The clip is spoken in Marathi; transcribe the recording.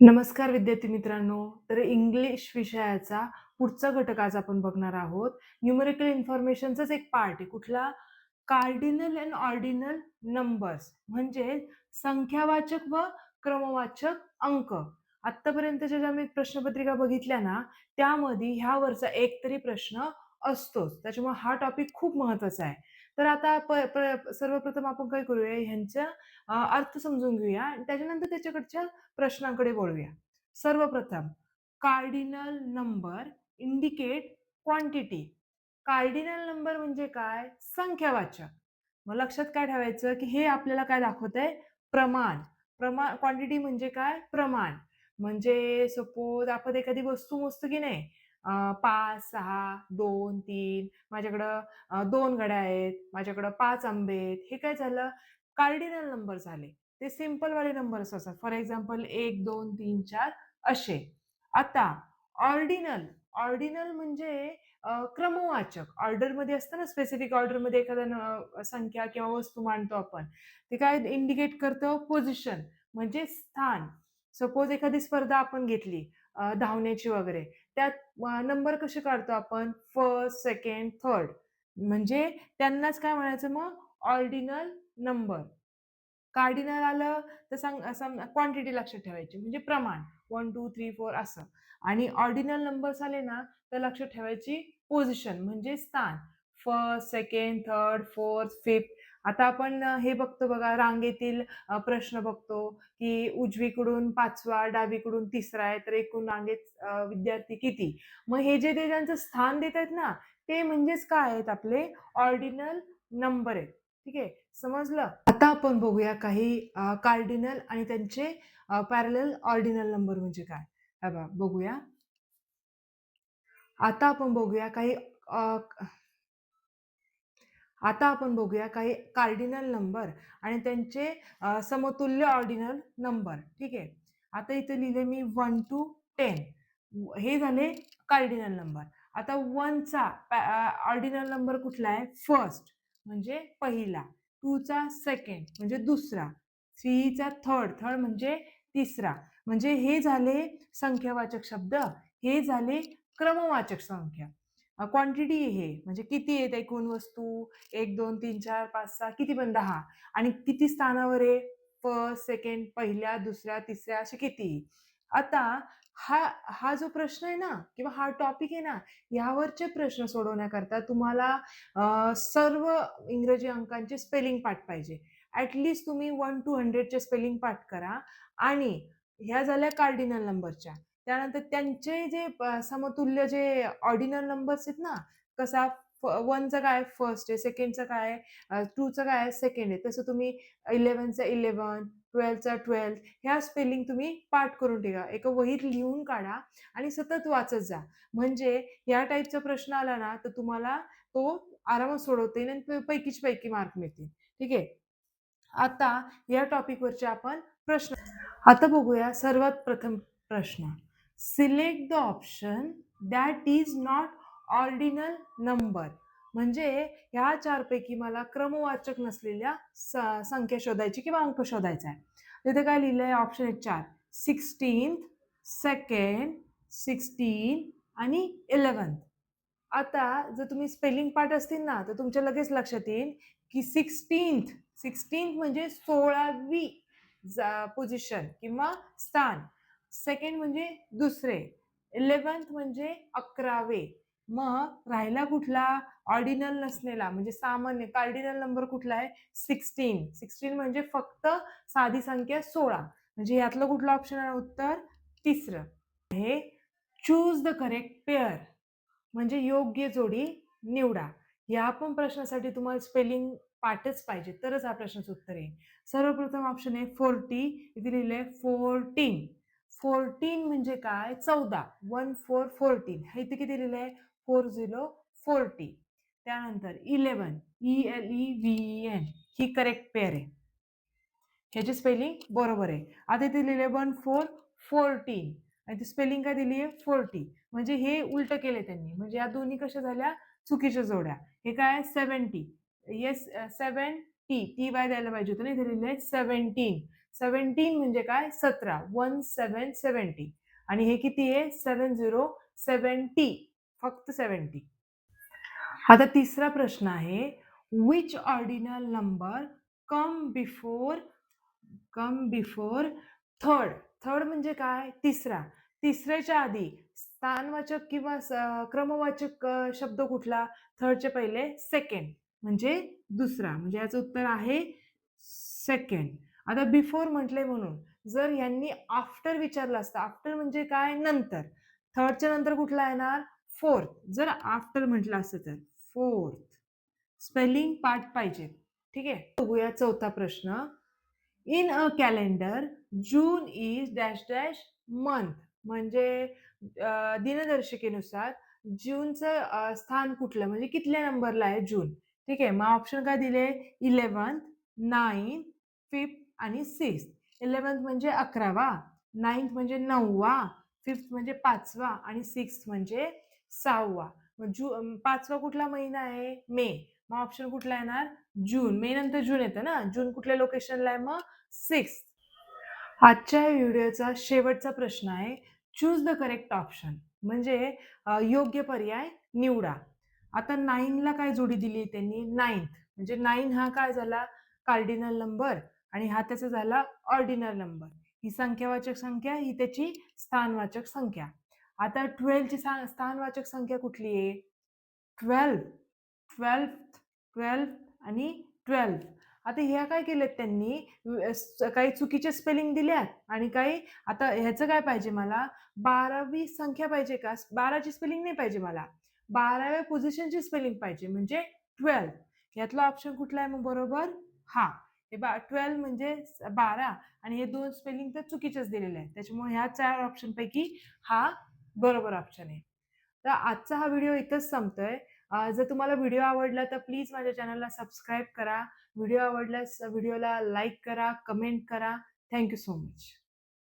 नमस्कार विद्यार्थी मित्रांनो. तर इंग्लिश विषयाचा पुढचा घटक आज आपण बघणार आहोत. न्यूमेरिकल इन्फॉर्मेशनचाच एक पार्ट आहे. कुठला? कार्डिनल अँड ऑर्डिनल नंबर्स म्हणजे संख्यावाचक व क्रमवाचक अंक. आत्तापर्यंतच्या ज्या मी प्रश्नपत्रिका बघितल्या ना त्यामध्ये ह्यावरचा एक तरी प्रश्न असतोच. त्याच्यामुळे हा टॉपिक खूप महत्त्वाचा आहे. तर आता प प- सर्वप्रथम आपण काय करूया ह्यांचा अर्थ समजून घेऊया आणि त्याच्यानंतर त्याच्याकडच्या प्रश्नांकडे बोलूया सर्वप्रथम cardinal number indicate quantity cardinal number म्हणजे काय? संख्यावाचक. मग लक्षात काय ठेवायचं की हे आपल्याला काय दाखवत आहे प्रमाण. प्रमाण क्वांटिटी म्हणजे काय? प्रमाण. म्हणजे सपोज आपण एखादी वस्तू मोजतो की नाही? पाच सहा दोन तीन माझ्याकडं दोन घड्या आहेत माझ्याकडं पाच आंबे आहेत हे काय झालं? कार्डिनल नंबर झाले. ते सिम्पलवाले नंबर्स असतात. फॉर एक्झाम्पल एक दोन तीन चार असे. आता ऑर्डिनल. ऑर्डिनल म्हणजे क्रमवाचक. ऑर्डरमध्ये असतं ना स्पेसिफिक ऑर्डरमध्ये एखादा संख्या किंवा वस्तू मांडतो आपण. ते काय इंडिकेट करतं? पोझिशन म्हणजे स्थान. सपोज एखादी स्पर्धा आपण घेतली धावण्याची वगैरे. त्यात नंबर कसे काढतो आपण? First second third. म्हणजे त्यांनाच काय म्हणायचं मग? Ordinal number. कार्डिनल आलं तर सांग क्वांटिटी लक्षात ठेवायची. म्हणजे प्रमाण. वन टू थ्री फोर असं. आणि ऑर्डिनल नंबर्स आले ना तर लक्षात ठेवायची पोझिशन. म्हणजे स्थान. First second third fourth fifth. आता आपण हे बघतो बघा रांगेतील प्रश्न बघतो की उजवीकडून पाचवा डावीकडून तिसरा आहे तर एकूण रांगेत विद्यार्थी किती? मग हे जे ते त्यांचं स्थान देत आहेत ना ते म्हणजेच काय आहेत आपले? ऑर्डिनल नंबर आहेत. ठीक आहे? समजलं? आता आपण बघूया काही कार्डिनल आणि त्यांचे पॅरल ऑर्डिनल नंबर म्हणजे काय? बघूया. आता आपण बघूया काही आता आपण बघूया काही कार्डिनल नंबर आणि त्यांचे समतुल्य ऑर्डिनल नंबर ठीक आहे? आता इथे लिहिले मी वन टू टेन हे झाले कार्डिनल नंबर आता वनचा ऑर्डिनल नंबर कुठला आहे? फर्स्ट म्हणजे पहिला. टूचा सेकंड म्हणजे दुसरा. थ्रीचा थर्ड थर्ड म्हणजे तिसरा. म्हणजे हे झाले संख्यावाचक शब्द हे झाले क्रमवाचक संख्या. क्वांटिटी हे म्हणजे किती आहेत एकूण वस्तू? एक दोन तीन चार पाच सहा किती पण दहा आणि किती स्थानावर आहे? फर्स्ट सेकंड पहिल्या दुसऱ्या तिसऱ्या असे किती? आता हा हा जो प्रश्न आहे ना किंवा हा टॉपिक आहे ना यावरचे प्रश्न सोडवण्याकरता तुम्हाला सर्व इंग्रजी अंकांचे स्पेलिंग पाठ पाहिजे. ॲटलिस्ट तुम्ही वन टू हंड्रेडचे स्पेलिंग पाठ करा. आणि ह्या झाल्या कार्डिनल नंबरच्या त्यानंतर त्यांचे जे समतुल्य जे ऑर्डिनल नंबर्स आहेत ना कसा वनचं काय फर्स्ट आहे सेकंडचं काय टूचं काय आहे सेकंड आहे तसं तुम्ही इलेव्हनचं इलेव्हन ट्वेल्थचा ट्वेल्थ ह्या स्पेलिंग तुम्ही पाठ करून ठेवा. एका वहीत लिहून काढा आणि सतत वाचत जा. म्हणजे या टाईपचा प्रश्न आला ना तर तुम्हाला तो आरामात सोडवता येईल आणि पैकीच पैकी मार्क मिळतील. ठीक आहे? आता या टॉपिकवरचे आपण प्रश्न आता बघूया सर्वात प्रथम प्रश्न. Select the option that is not ordinal number म्हणजे ह्या चारपैकी मला क्रमवाचक नसलेल्या स- संख्या शोधायची किंवा अंक शोधायचा आहे. तिथे काय लिहिलं आहे ऑप्शन आहे चार. सिक्स्टीन्थ सेकंड सिक्स्टीन आणि इलेवन्थ आता जर तुम्ही स्पेलिंग पार्ट असतील ना तर तुमच्या लगेच लक्षात येईल की सिक्स्टीन्थ सिक्स्टीन्थ म्हणजे सोळावी पोझिशन किंवा स्थान. सेकंड म्हणजे दुसरे. इलेवन्थ म्हणजे अकरावे. मग राहिला कुठला? ऑर्डिनल नसलेला म्हणजे सामान्य. कार्डिनल नंबर कुठला आहे? सिक्स्टीन. सिक्स्टीन म्हणजे फक्त साधी संख्या सोळा. म्हणजे यातलं कुठलं ऑप्शन आहे? उत्तर तिसरं. हे चूज द करेक्ट पेअर म्हणजे योग्य जोडी निवडा. या पण प्रश्नासाठी तुम्हाला स्पेलिंग पाठच पाहिजे. तरच हा प्रश्नाचं उत्तर येईल. सर्वप्रथम ऑप्शन आहे फोर्टी इथे लिहिलं आहे फोर्टीन फोर्टीन म्हणजे काय? चौदा. One four fourteen. हे इथे किती लिहिलं आहे फोर झिरो फोर्टी त्यानंतर eleven E L E V N ही करेक्ट पेअर आहे. ह्याची स्पेलिंग बरोबर आहे. आता इथे लिहिले वन फोर फोर्टीन. आणि ती स्पेलिंग काय दिली आहे फोर्टी. म्हणजे हे उलट केले त्यांनी. म्हणजे या दोन्ही कशा झाल्या? चुकीच्या जोड्या. हे काय? Seventy yes seven T T Y द्यायला पाहिजे होतं ना? इथे लिहिले सेवन्टीन सेवन्टीन म्हणजे काय? सतरा. वन सेवन सेवन्टी आणि हे किती आहे? सेवन झिरो सेवन्टी फक्त सेवन्टी आता तिसरा प्रश्न आहे which ordinal number come before come before third third म्हणजे काय? तिसरा. तिसऱ्याच्या आधी स्थानवाचक किंवा स- क्रमवाचक शब्द कुठला? थर्डच्या पहिले सेकंड म्हणजे दुसरा. म्हणजे याचं उत्तर आहे सेकंड आता बिफोर म्हटलंय म्हणून जर यांनी आफ्टर विचारलं असतं आफ्टर म्हणजे काय? नंतर. थर्डच्या नंतर कुठला येणार? फोर्थ जर आफ्टर म्हटलं असतं तर फोर्थ स्पेलिंग पार्ट पाहिजे. ठीक? आहे बघूया चौथा प्रश्न. इन म्हणजे, a calendar June is dash dash month म्हणजे दिनदर्शिकेनुसार जूनचं स्थान कुठलं? म्हणजे कितल्या नंबरला आहे जून ठीक? आहे मग ऑप्शन काय दिले? इलेवन्थ नाईन्थ फिफ्थ आणि सिक्स्थ. इलेवन्थ म्हणजे अकरावा नाईन्थ म्हणजे नववा फिफ्थ म्हणजे पाचवा आणि सिक्स्थ म्हणजे सहावा. मग जू पाचवा कुठला महिना आहे? मे. मग ऑप्शन कुठला येणार? जून. मे नंतर जून येतं ना? जून कुठल्या लोकेशनला आहे? मग सिक्स आजच्या व्हिडिओचा शेवटचा प्रश्न आहे चूज द करेक्ट ऑप्शन म्हणजे योग्य पर्याय निवडा. आता नाईनला काय जोडी दिली त्यांनी? नाईन्थ म्हणजे नाईन हा काय झाला? कार्डिनल नंबर आणि हा त्याचा झाला ऑर्डिनल नंबर ही संख्यावाचक संख्या ही त्याची स्थानवाचक संख्या. आता ट्वेल्वची स्थानवाचक संख्या कुठली आहे? ट्वेल्व ट्वेल्व ट्वेल्व आणि ट्वेल्व आता ह्या काय केलेत त्यांनी? काही चुकीचे स्पेलिंग दिल्यात आणि काही आता ह्याचं काय पाहिजे मला? बारावी संख्या पाहिजे का? बाराची स्पेलिंग नाही पाहिजे मला. बाराव्या पोझिशनची स्पेलिंग पाहिजे म्हणजे ट्वेल्व यातला ऑप्शन कुठला आहे मग बरोबर? हा. हे बा ट्वेल्व म्हणजे बारा आणि हे दोन स्पेलिंग तर चुकीचेच दिलेले आहेत. त्याच्यामुळे ह्या चार ऑप्शनपैकी हा बरोबर ऑप्शन आहे. तर आजचा हा व्हिडिओ इथंच संपतोय. जर तुम्हाला व्हिडिओ आवडला तर प्लीज माझ्या चॅनलला सबस्क्राईब करा. व्हिडिओ आवडल्यास व्हिडिओला लाईक करा कमेंट करा. Thank you so much